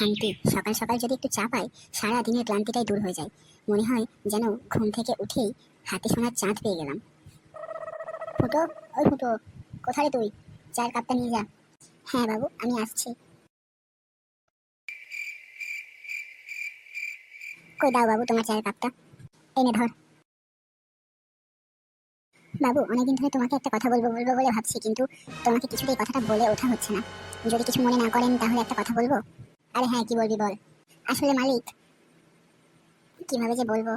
শান্তি। সকাল সকাল যদি একটু চা পাই, সারা দিনের ক্লান্তিটাই দূর হয়ে যায়। মনে হয় যেন ঘুম থেকে উঠেই হাতে সোনার চাঁদ পেয়ে গেলাম। ফুটো, ওই ফুটো, কোথায় তুই? চায়ের কাপটা নিয়ে যা। হ্যাঁ বাবু, আমি আসছি। কই দাও বাবু তোমার চায়ের কাপটা। এনে ধর। বাবু, অনেকদিন ধরে তোমাকে একটা কথা বলব বলব বলে ভাবছি, কিন্তু তোমাকে কিছুতেই কথাটা বলে ওঠা হচ্ছে না। যদি কিছু মনে না করেন, তাহলে একটা কথা বলব? আরে হ্যাঁ কি বলবি বল। আসলে মালিক, কীভাবে যে বলব?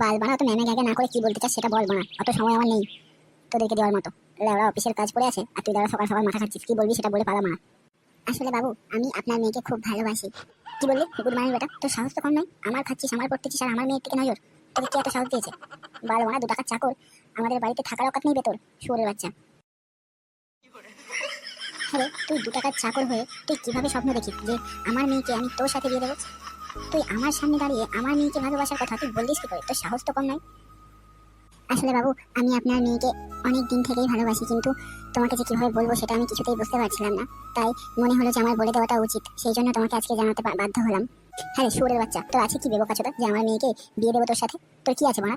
বাল বানা তো ম্যামে আগে না করে কি বলতে চাস সেটা বলব না। অত সময় আমার নেই তোদেরকে দেওয়ার মতো। লেওড়া অফিসের কাজ পড়ে আছে, আর তুই দাঁড়া সকাল সকাল মাথা খাচ্ছিস কি বলবি সেটা বলে পালাম না আসলে বাবু, আমি আপনার মেয়েকে খুব ভালোবাসি। কি বললি? গুড মর্নিং বেটা। তোর সাহস তো কম নয়? আমার খাচ্ছিস, আমার পড়তেছিস, আর আমার মেয়ের থেকে নজর। তোকে কি এত সাহস দিয়েছে? বাল বানা দু টাকার চাকর। আমাদের বাড়িতে থাকার অকাত নেই বেতর শুয়োরের বাচ্চা। হ্যাঁ তুই দু টাকার চাকর হয়ে তুই কীভাবে স্বপ্ন দেখিস যে আমার মেয়েকে আমি তোর সাথে বিয়ে দেবো? তুই আমার সামনে দাঁড়িয়ে আমার মেয়েকে ভালোবাসার কথা তুই বললিস কি করে? তোর সাহস তো কম নয়। আসলে বাবু, আমি আপনার মেয়েকে অনেক দিন থেকেই ভালোবাসি, কিন্তু তোমাকে যে কীভাবে বলব সেটা আমি কিছুতেই বুঝতে পারছিলাম না। তাই মনে হলো যে আমার বলে দেওয়াটা উচিত, সেই জন্য তোমাকে আজকে জানাতে বাধ্য হলাম। হ্যাঁ সুরের বাচ্চা, তোর আছে কি বেবো কাছটা? যে আমার মেয়েকে বিয়ে দেবো তোর সাথে? তোর কি আছে মানা?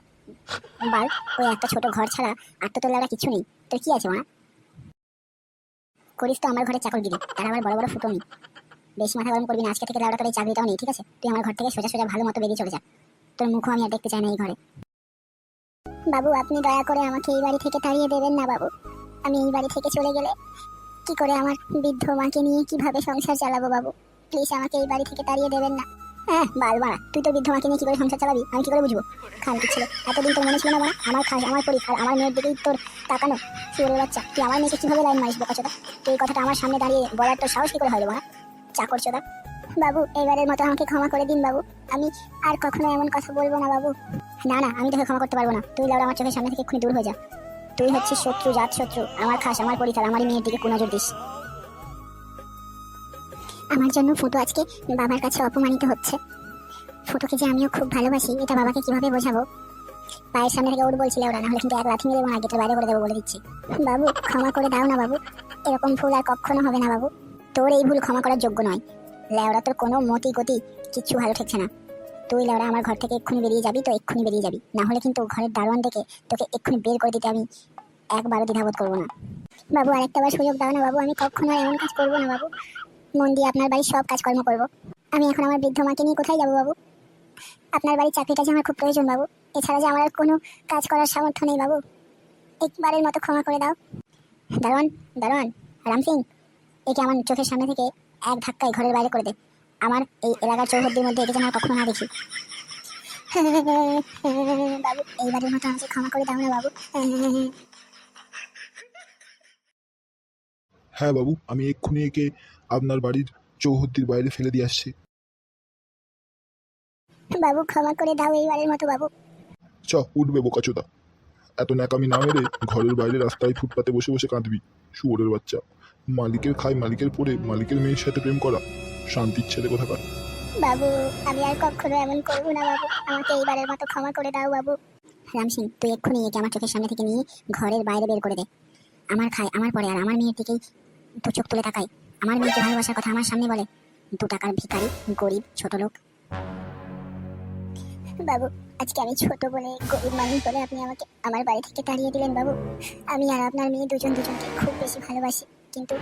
বাল, ওই একটা ছোট ঘর ছাড়া আর তো তোর কিছু নেই। তোর কি আছে মানা? করিস তো, আমার ঘরে চাকরগিরি তারা আবার বড় বড় ফুটো নেই বেশি মাথা গরম করবি না, আজকে থেকে লাউডা তোর এই নেই, ঠিক আছে? তুই আমার ঘর থেকে সোজা সোজা ভালো মতো বেরিয়ে চলে যা। তোর মুখও আমি আর দেখতে চাই না এই ঘরে। বাবু, আপনি দয়া করে আমাকে এই বাড়ি থেকে তাড়িয়ে দেবেন না, বাবু। আমি এই বাড়ি থেকে চলে গেলে কি করে আমার বৃদ্ধ মাকে নিয়ে কীভাবে সংসার চালাবো, বাবু? প্লিজ আমাকে এই বাড়ি থেকে তাড়িয়ে দেবেন না। বাল, বাড়া, তুই তো বৃদ্ধ মাকে নিয়ে কি করে আমি কি করে বুঝব? খানকি ছিল? এতদিন তোর মনে ছিল না আমার খাস আমার আর আমার মেয়ের দিকেই তোর তাকানো। শুয়ে বাচ্চা? আমার মেয়েকে কীভাবে লাইন মারিস, বোকা চোদা তুই এই কথাটা আমার সামনে দাঁড়িয়ে বলার তোর সাহস কি করে হয় বাড়া? চাকর চোদা বাবু, এবারের মতো আমাকে ক্ষমা করে দিন, বাবু। আমি আর কখনো এমন কথা বলব না, বাবু। না না, আমি তোকে ক্ষমা করতে পারব না। তুই লাউরা, আমার চোখের সামনে থেকে এক্ষুনি দূর হয়ে যা। তুই হচ্ছিস শত্রু, জাত শত্রু। আমার খাস, আমার পরিচার আমারই মেয়ের দিকে কোন দিস। আমার জন্য ফুটো আজকে বাবার কাছে অপমানিত হচ্ছে। ফুটোকে যে আমিও খুব ভালোবাসি, এটা বাবাকে কীভাবে বোঝাবো? পায়ের সামনে থেকে উঠ বলছিলে ওরা, নাহলে কিন্তু এক লাথি মেরে দেবো না বাইরে করে দেবো বলে দিচ্ছি। বাবু, ক্ষমা করে দাও না বাবু। এরকম ভুল আর কখনো হবে না বাবু। তোর এই ভুল ক্ষমা করার যোগ্য নয়। লেওরা তোর কোনো মতি গতি কিচ্ছু ভালো ঠেকছে না। তুই লেওরা আমার ঘর থেকে এক্ষুনি বেরিয়ে যাবি তো এক্ষুনি বেরিয়ে যাবি। না হলে কিন্তু ঘরের দারোয়ান থেকে তোকে এক্ষুনি বের করে দিতে আমি একবারও দ্বিধাবোধ করব না। বাবু, আরেকটা বার সুযোগ দাও না বাবু। আমি কখনো এমন কাজ করব না বাবু। মন দিয়ে আপনার বাড়ির সব কাজকর্ম করব। আমি এখন আমার বৃদ্ধ মাকে নিয়ে কোথায় যাব বাবু? আপনার বাড়ির চাকরিটা যে আমার খুব প্রয়োজন বাবু। এছাড়া যে আমার আর কোনো কাজ করার সামর্থ্য নেই বাবু। একবারের মতো ক্ষমা করে দাও। দারোয়ান দারোয়ান, রাম সিং, একে আমার চোখের সামনে থেকে এক ধাক্কায় ঘরের বাইরে করে দে। আমার এই এলাকার চৌহদ্দির মধ্যে যেন আর কখনো না দেখি। বাবু, এইবারের মতো আমাকে ক্ষমা করে দাও না বাবু। হ্যাঁ বাবু আমি এক্ষুনি একে আপনার বাড়ির চৌহদ্দির বাইরে ফেলে দিয়ে আসছি। বাবু ক্ষমা করে দাও এইবারের মতো বাবু। চ উঠবে বোকাচোদা এত ন্যাকামি না মেরে ঘরের বাইরে রাস্তায় ফুটপাতে বসে বসে কাঁদবি শুয়োরের বাচ্চা। মালিকের খাই মালিকের পরে মালিকের মেয়ের সাথে প্রেম করা শান্তির ছেলে কোথাকার? বাবু আমি আর কখনো এমন করব না বাবু। আমাকে এইবারের মতো ক্ষমা করে দাও বাবু। রাম সিং তুই এক্ষুনি একে আমার চোখের সামনে থেকে নিয়ে ঘরের বাইরে বের করে দে। আমার খাই আমার পরে আর আমার মেয়ের দিকেই দু চোখ তুলে তাকাই। আমার মেয়েকে ভালোবাসার কথা আমার সামনে বলে, দু টাকার ভিখারি, গরিব, ছোট লোক। বাবু, আজকে আমি ছোট বলে, গরিব মানুষ বলে আপনি আমাকে আমার বাড়ি থেকে তাড়িয়ে দিলেন বাবু। আমি আর আপনার মেয়ে দুজন দুজনকে খুব বেশি ভালোবাসি, কিন্তু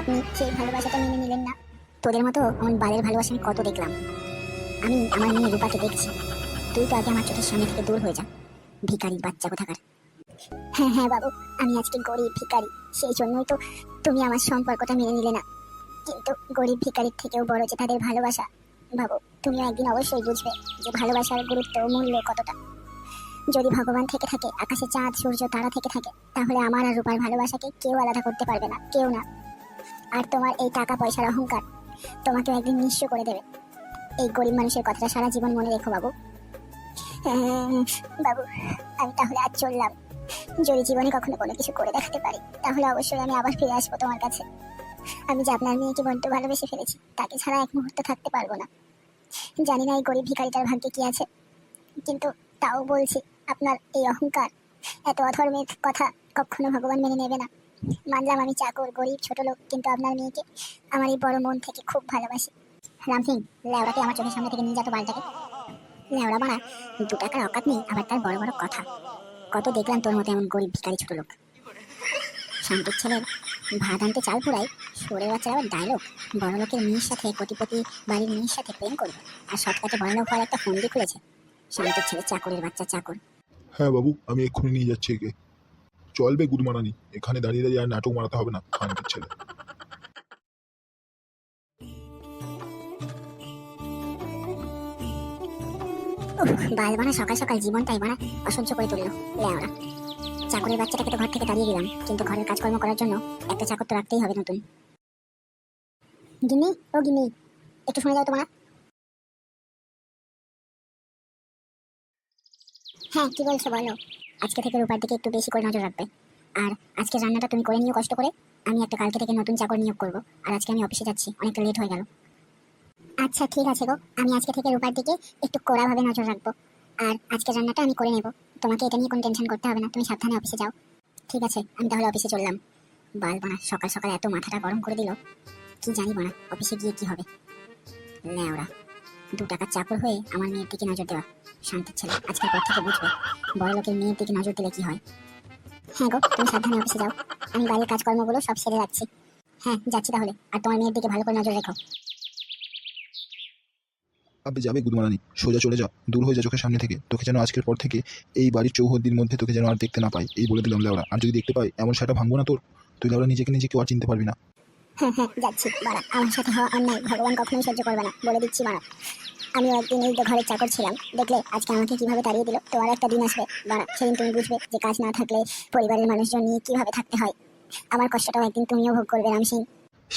আপনি সেই ভালোবাসাটা মেনে নিলেন না। তোদের মতো আমার বাড়ির ভালোবাসা আমি কত দেখলাম। আমি আমার মেয়ে রূপাকে দেখছি। তুই তো আগে আমার চোখের সামনে থেকে দূর হয়ে যা। ভিখারি বাচ্চা কোথাকার? হ্যাঁ হ্যাঁ বাবু আমি আজকে গরিব ভিখারি সেই জন্যই তো তুমি আমার সম্পর্কটা মেনে নিলে না। কিন্তু গরিব ভিখারির থেকেও বড় যে তাদের ভালোবাসা বাবু তুমিও একদিন অবশ্যই বুঝবে যে ভালোবাসার গুরুত্ব মূল্য কতটা। যদি ভগবান থেকে থাকে আকাশে চাঁদ সূর্য তারা থেকে থাকে তাহলে আমার আর রূপার ভালোবাসাকে কেউ আলাদা করতে পারবে না কেউ না। আর তোমার এই টাকা পয়সার অহংকার তোমাকে একদিন নিঃস্ব করে দেবে। এই গরিব মানুষের কথাটা সারা জীবন মনে রেখো বাবু। হ্যাঁ, বাবু আমি তাহলে আজ চললাম। যদি জীবনে কখনো কোনো কিছু করে দেখাতে পারি, তাহলে অবশ্যই আমি আবার ফিরে আসব তোমার কাছে। আমি যে আপনার মেয়েকে বড্ড ভালোবেসে ফেলেছি, তাকে ছাড়া এক মুহূর্ত থাকতে পারব না। জানি না এই গরিব ভিখারিটার ভাগ্যে কি আছে, কিন্তু তাও বলছি, আপনার এই অহংকার, এত অধর্মের কথা কখনো ভগবান মেনে নেবে না। মানলাম আমি চাকর, গরিব, ছোট লোক, কিন্তু আপনার মেয়েকে আমার এই বড় মন থেকে খুব ভালোবাসি। রাম সিং লেওড়াকে আমার চোখের সামনে থেকে নিয়ে যেত বাড়িটাকে লেওড়া মারা দু টাকার অকাত নেই, আবার তার বড় বড় কথা। কত দেখলাম তোর মতো এমন গরিব ভিখারি ছোট লোক। শান্তির ছেলের ভাত আনতে চাল পুরাই সরে বাচ্চার আবার ডায়লগ বড় লোকের মেয়ের সাথে কোটিপতি বাড়ির মেয়ের সাথে প্রেম করবে। আর শর্টকাটে বড় লোক হওয়ার একটা ফোন ফন্দি খুলেছে। শান্তির ছেলে চাকরের বাচ্চা চাকর। হ্যাঁ বাবু, আমি এক্ষুনি নিয়ে যাচ্ছি একে। চলবে গুড মারানি এখানে দাঁড়িয়ে দাঁড়িয়ে আর নাটক মারাতে হবে না খানকের ছেলে। বাল বানা, সকাল সকাল জীবনটাই বানা, অসহ্য করে তুললো। লেওরা চাকরের বাচ্চাটাকে তো ঘর থেকে তাড়িয়ে দিলাম, কিন্তু ঘরের কাজকর্ম করার জন্য একটা চাকর তো রাখতেই হবে নতুন। গিন্নি, ও গিন্নি, একটু শুনে যাও তোমার হ্যাঁ কি বলছো বলো। আজকে থেকে রূপার দিকে একটু বেশি করে নজর রাখবে। আর আজকে রান্নাটা তুমি করে নিও কষ্ট করে। আমি একটা কালকে থেকে নতুন চাকর নিয়োগ করব। আর আজকে আমি অফিসে যাচ্ছি, অনেকটা লেট হয়ে গেল। আচ্ছা ঠিক আছে গো। আমি আজকে থেকে রূপার দিকে একটু কড়াভাবে নজর রাখব। আর আজকে রান্নাটা আমি করে নেব। তোমাকে এটা নিয়ে কোনো টেনশন করতে হবে না। তুমি সাবধানে অফিসে যাও। ঠিক আছে, আমি তাহলে অফিসে চললাম। বাল বানা, সকাল সকাল এত মাথাটা গরম করে দিল। কি জানি বানা অফিসে গিয়ে কি হবে? ল্যাওড়া দু টাকার চাকর হয়ে আমার মেয়ের দিকে নজর দেওয়া। শান্তির ছেলে, আজকের পর থেকে বুঝবে। বড় লোকের মেয়ের দিকে নজর দিলে কি হয়? হ্যাঁ গো, তুমি সাবধানে অফিসে যাও। আমি বাড়ির কাজকর্মগুলো সব সেরে যাচ্ছি হ্যাঁ যাচ্ছি তাহলে। আর তোমার মেয়ের দিকে ভালো করে নজর রেখো। আবে যাবে গুড মারানি সোজা চলে যা, দূর হয়ে যা চোখের সামনে থেকে। তোকে যেন আজকের পর থেকে এই বাড়ির চৌহদ্দির মধ্যে তোকে যেন আর দেখতে না পাই, এই বলে দিলাম লেওরা। আর যদি দেখতে পাই, এমন সেটা ভাঙবো না তোর। তুই লেওরা, নিজেকে নিজে কেউ আর চিনতে পারবি না। হ্যাঁ হ্যাঁ যাচ্ছি বাড়া আমার সাথে হওয়া অন্যায় ভগবান কখনোই সহ্য করবে না। বলে দিচ্ছি বাড়া আমিও একদিন এই তো ঘরের চাকর ছিলাম। দেখলে, আজকে আমাকে কীভাবে তাড়িয়ে দিল তোমার একটা দিন আসবে। বাড়া সেদিন তুমি বুঝবে যে কাজ না থাকলে পরিবারের মানুষজন নিয়ে কীভাবে থাকতে হয়। আমার কষ্টটাও একদিন তুমিও ভোগ করবে রাম সিং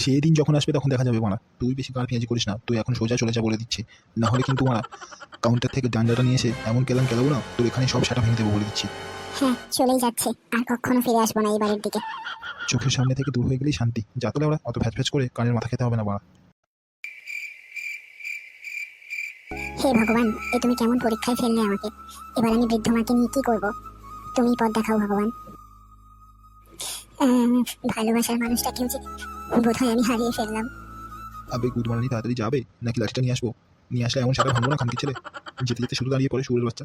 সেই দিন যখন আসবে তখন দেখা যাবে মারা। তুই বেশি গান পেঁয়াজি করিস না। তুই এখন সোজা চলে যা বলে দিচ্ছি। না হলে কিন্তু মারা কাউন্টার থেকে ডান্ডাটা নিয়ে এসে এমন কেলাম কেলাবো না তোর এখানে সব সেটা ভেঙে দেবো বলে দিচ্ছি। হ্যাঁ চলেই যাচ্ছে। আর কখনো ফিরে আসব না এই বাড়ির দিকে। চোখের সামনে থেকে দূর হয়ে গেলেই শান্তি। যাতে ওরা অত ভ্যাচ ভ্যাচ করে কানের মাথা খেতে হবে না বাড়া হে ভগবান এ তুমি কেমন পরীক্ষায় ফেললে আমাকে? এবার আমি বৃদ্ধ মাকে নিয়ে কি করব? তুমি পথ দেখাও ভগবান। ভালোবাসার মানুষটাকেও যে বোধহয় আমি হারিয়ে ফেললাম আবে গুড মারানি তাড়াতাড়ি যাবে নাকি লাঠিটা নিয়ে আসবো নিয়ে আসলে এমন সেটা ভাঙবো না খানকি ছেলে যেতে যেতে শুধু দাঁড়িয়ে পড়ে সুরের বাচ্চা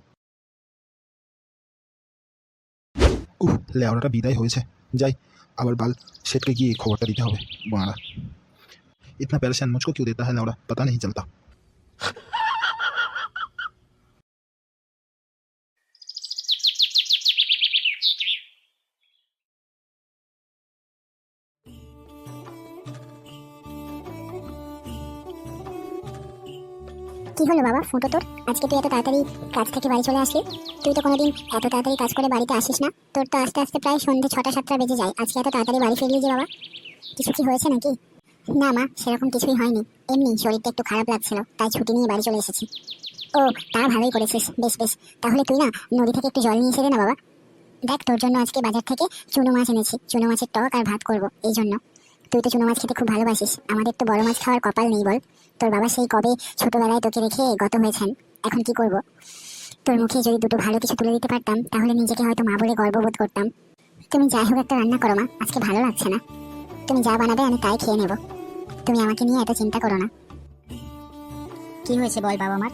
উহ লেওড়াটা বিদায় হয়েছে যাই আবার বাল সেটকে গিয়ে খবরটা দিতে হবে বাড়া इतना परेशान मुझको क्यों देता है लौड़ा पता नहीं चलता কি হলো বাবা? ফুটো তোর? আজকে তুই এত তাড়াতাড়ি কাজ থেকে বাড়ি চলে আসলি? তুই তো কোনোদিন এত তাড়াতাড়ি কাজ করে বাড়িতে আসিস না। তোর তো আস্তে আস্তে প্রায় সন্ধ্যে ছটা সাতটা বেজে যায়। আজকে এত তাড়াতাড়ি বাড়ি ফিরলি যে বাবা? কিছু কি হয়েছে নাকি? না মা, সেরকম কিছুই হয়নি। এমনি শরীরটা একটু খারাপ লাগছিল, তাই ছুটি নিয়ে বাড়ি চলে এসেছি। ও, তা ভালোই করেছিস। বেশ বেশ। তাহলে তুই না নদী থেকে একটু জল নিয়ে এসে দে না বাবা। দেখ, তোর জন্য আজকে বাজার থেকে চুনো মাছ এনেছি। চুনো মাছের টক আর ভাত করব, এই জন্য। তুই তো চুনো মাছ খেতে খুব ভালোবাসিস। আমাদের তো বড় মাছ খাওয়ার কপাল নেই বল। তোর বাবা সেই কবে ছোটবেলায় তোকে রেখে গত হয়েছেন। এখন কি করব? তোর মুখে যদি দুটো ভালো কিছু তুলে দিতে পারতাম, তাহলে নিজেকে হয়তো মা বলে গর্ববোধ করতাম। তুমি যাই হোক একটা রান্না করো মা, আজকে ভালো লাগছে না। তুমি যা বানাবে আমি তাই খেয়ে নেব। তুমি আমাকে নিয়ে এত চিন্তা করো না। কি হয়েছে বল বাবা আমার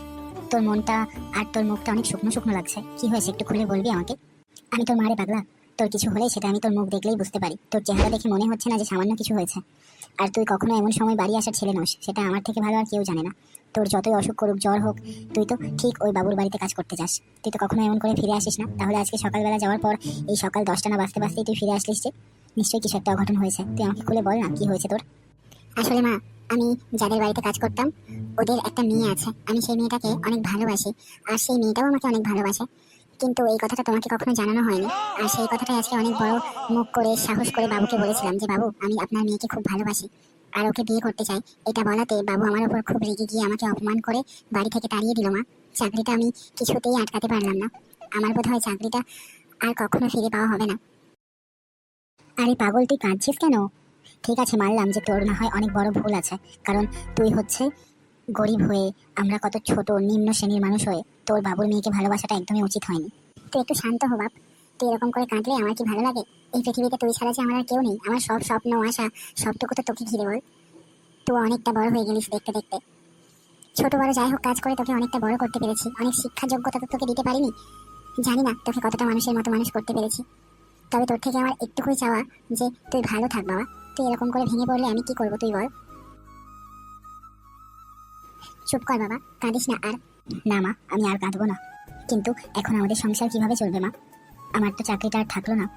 তোর মনটা আর তোর মুখটা অনেক শুকনো শুকনো লাগছে। কি হয়েছে একটু খুলে বলবি আমাকে? আমি তোর মারে পাগলা। তোর কিছু হলে সেটা আমি তোর মুখ দেখলেই বুঝতে পারি। তোর চেহারা দেখে মনে হচ্ছে না যে সামান্য কিছু হয়েছে। আর তুই কখনো এমন সময় বাড়ি আসার ছেলে নস, সেটা আমার থেকে ভালো আর কেউ জানে না। তোর যতই অসুখ করুক, জ্বর হোক, তুই তো ঠিক ওই বাবুর বাড়িতে কাজ করতে যাস। তুই তো কখনো এমন করে ফিরে আসিস না। তাহলে আজকে সকালবেলা যাওয়ার পর এই সকাল দশটা না বাজতে বাজতেই তুই ফিরে আসলিস যে, নিশ্চয়ই কিছু একটা অঘটন হয়েছে। তুই আমাকে খুলে বল না, কি হয়েছে তোর? আসলে মা, আমি যাদের বাড়িতে কাজ করতাম, ওদের একটা মেয়ে আছে। আমি সেই মেয়েটাকে অনেক ভালোবাসি। আর সেই মেয়েটাও আমাকে অনেক ভালোবাসে। কিন্তু এই কথাটা তোমাকে কখনো জানানো হয়নি। আর সেই কথাটাই আজকে অনেক বড় মুখ করে, সাহস করে বাবুকে বলেছিলাম যে, বাবু, আমি আপনার মেয়েকে খুব ভালোবাসি আর ওকে বিয়ে করতে চাই। এটা বলাতে বাবু আমার উপর খুব রেগে গিয়ে আমাকে অপমান করে বাড়ি থেকে তাড়িয়ে দিল মা। চাকরিটা আমি কিছুতেই আটকাতে পারলাম না। আমার বোধ হয় চাকরিটা আর কখনো ফিরে পাওয়া হবে না। আরে পাগল, তুই কাঁদছিস কেন? ঠিক আছে, মানলাম যে তোর না হয় অনেক বড় ভুল আছে। কারণ তুই হচ্ছে গরিব হয়ে আমরা কত ছোট, নিম্ন শ্রেণির মানুষ হয়ে তোর বাবুর মেয়েকে ভালোবাসাটা একদমই উচিত হয়নি। তুই একটু শান্ত হো, বাপ। তুই এরকম করে কাঁদলে আমার কি ভালো লাগে? এই পৃথিবীতে তুই ছাড়া যে আমার আর কেউ নেই। আমার সব স্বপ্ন, আশা, সবটুকু তো তোকে ঘিরে বল। তুই অনেকটা বড় হয়ে গেলিস দেখতে দেখতে। ছোট বড় যাই হোক, কাজ করে তোকে অনেকটা বড় করতে পেরেছি। অনেক শিক্ষা যোগ্যতা তো তোকে দিতে পারিনি। জানি না তোকে কতটা মানুষের মতো মানুষ করতে পেরেছি। তবে তোর থেকে আমার একটুকুই চাওয়া যে তুই ভালো থাক, বাবা। তুই এরকম করে ভেঙে পড়লে আমি কি করব তুই বল। চুপ কর বাবা, কাঁদিস না আর। না মা, আমি আর কাঁদবো না। কিন্তু এখন আমাদের সংসার কীভাবে চলবে মা? আমার তো চাকরিটা আর থাকল না।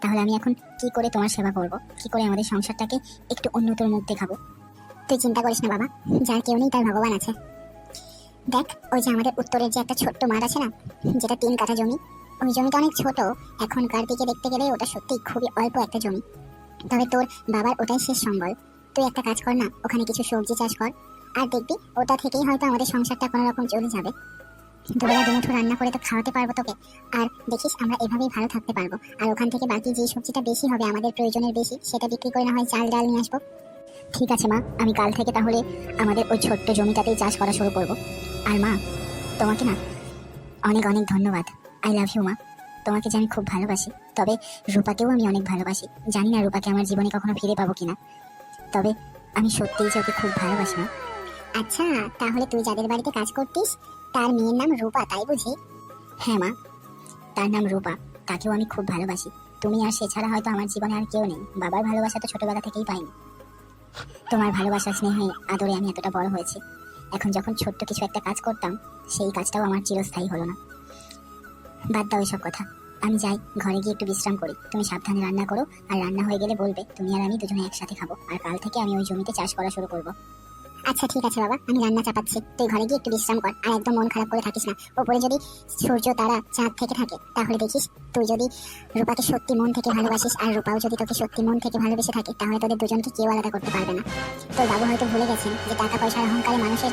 তাহলে আমি এখন কি করে তোমার সেবা করব? কি করে আমাদের সংসারটাকে একটু উন্নতর মুখ দেখাবো? তুই চিন্তা করিস না বাবা, যার কেউ নেই তার ভগবান আছে। দেখ, ওই যে আমাদের উত্তরের যে একটা ছোট্ট মাঠ আছে না, যেটা তিন কাঠা জমি, ওই জমিটা অনেক ছোট। এখনকার দিকে দেখতে গেলে ওটা সত্যি খুবই অল্প একটা জমি। তবে তোর বাবার ওটাই শেষ সম্বল। তুই একটা কাজ কর না, ওখানে কিছু সবজি চাষ কর। আর দেখবি, ওটা থেকেই হয়তো আমাদের সংসারটা কোনো রকম চলে যাবে। দুবেলা দুমুঠো রান্না করে তো খাওয়াতে পারব তোকে। আর দেখিস, আমরা এভাবেই ভালো থাকতে পারব। আর ওখান থেকে বাকি যে সবজিটা বেশি হবে, আমাদের প্রয়োজনের বেশি, সেটা বিক্রি করে না হয় চাল ডাল নিয়ে আসব। ঠিক আছে মা, আমি কাল থেকে তাহলে আমাদের ওই ছোট্ট জমিটাতেই চাষ করা শুরু করব। আর মা, তোমাকে না অনেক অনেক ধন্যবাদ। আই লাভ ইউ মা। তোমাকে আমি খুব ভালোবাসি। তবে রূপাকেও আমি অনেক ভালোবাসি। জানি না রূপাকে আমার জীবনে কখনো ফিরে পাবো কিনা। তবে আমি সত্যিই যে ওকে খুব ভালোবাসি, মা। আচ্ছা তাহলে তুই যাদের বাড়িতে কাজ করতিস, তার মেয়ের নাম রূপা, তাই বুঝি? হ্যাঁ মা। তার নাম রূপা, তাকেও আমি খুব ভালোবাসি। তুমি আর সে ছাড়া হয়তো আমার জীবনে আর কেউ নেই। বাবার ভালোবাসা তো ছোটবেলা থেকেই পাইনি। তোমার ভালোবাসা স্নেহে, আদরে আমি এতটা বড় হয়েছি। এখন যখন ছোট্ট কিছু একটা কাজ করতাম, সেই কাজটাও আমার চিরস্থায়ী হলো না। বাদ দাও এসব কথা। আমি যাই, ঘরে গিয়ে একটু বিশ্রাম করি। তুমি সাবধানে রান্না করো, আর রান্না হয়ে গেলে বলবে, তুমি আর আমি দুজনে একসাথে খাব, আর কাল থেকে আমি ওই জমিতে চাষ করা শুরু করব। আচ্ছা ঠিক আছে বাবা, আমি রান্না চাপাচ্ছি। তুই ঘরে গিয়ে একটু বিশ্রাম কর, আর একদম মন খারাপ করে থাকিস না। ওপরে যদি সূর্য, তারা চাঁদ থেকে থাকে, তাহলে দেখিস, তুই যদি রূপাকে সত্যি মন থেকে ভালোবাসিস আর রূপাও যদি তোকে সত্যি মন থেকে ভালোবেসে থাকে, তাহলে তোদের দুজনকে কেউ আলাদা করতে পারবে না। তোর বাবু হয়তো ভুলে গেছেন যে টাকা পয়সার অহংকারে মানুষের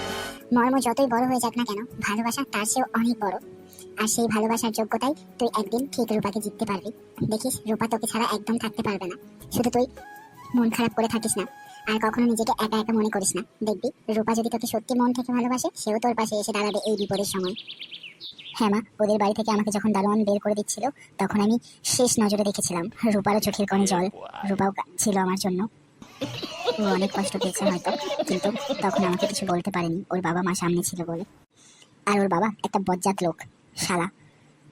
মর্ম যতই বড় হয়ে যাক না কেন, ভালোবাসা তার চেয়েও অনেক বড়। আর সেই ভালোবাসার যোগ্যতাই তুই একদিন ঠিক রূপাকে জিততে পারবি। দেখিস, রূপা তোকে ছাড়া একদম থাকতে পারবে না। শুধু তুই মন খারাপ করে থাকিস না। আর কখনো নিজেকে একা একা মনে করিস না। দেখবি, রূপা যদি তোকে সত্যি মন থেকে ভালোবাসে, সেও তোর পাশে এসে দাঁড়াবে এই বিপদের সময়। হ্যাঁ মা, ওদের বাড়ি থেকে আমাকে যখন দারোয়ান বের করে দিচ্ছিল, তখন আমি শেষ নজরে দেখেছিলাম রূপারও চোখের কোণে জল। রূপাও ছিল আমার জন্য। ও অনেক কষ্ট পেয়েছে হয়তো, কিন্তু তখন আমাকে কিছু বলতে পারেনি। ওর বাবা মা সামনে ছিল বলে। আর ওর বাবা একটা বজ্জাত লোক, শালা।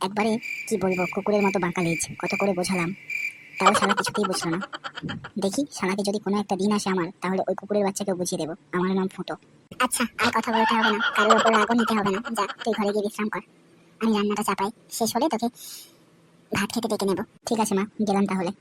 একবারে কি বলব, কুকুরের মতো বাঁকা লেজ, কত করে বোঝালাম। তাও সারা কিছুতেই বুঝলো না। দেখি শালাকে যদি কোনো একটা দিন আসে আমার, তাহলে ওই কুকুরের বাচ্চাকে বুঝিয়ে দেবো। আমার নাম ফুটো। আচ্ছা আর কথা বলতে হবে না। কারোর ওপর রাগও নিতে হবে না। যা, তুই ঘরে গিয়ে বিশ্রাম কর। আমি রান্নাটা চাপাই। শেষ হলে তোকে ভাত খেতে ডেকে নেব। ঠিক আছে মা, গেলাম তাহলে।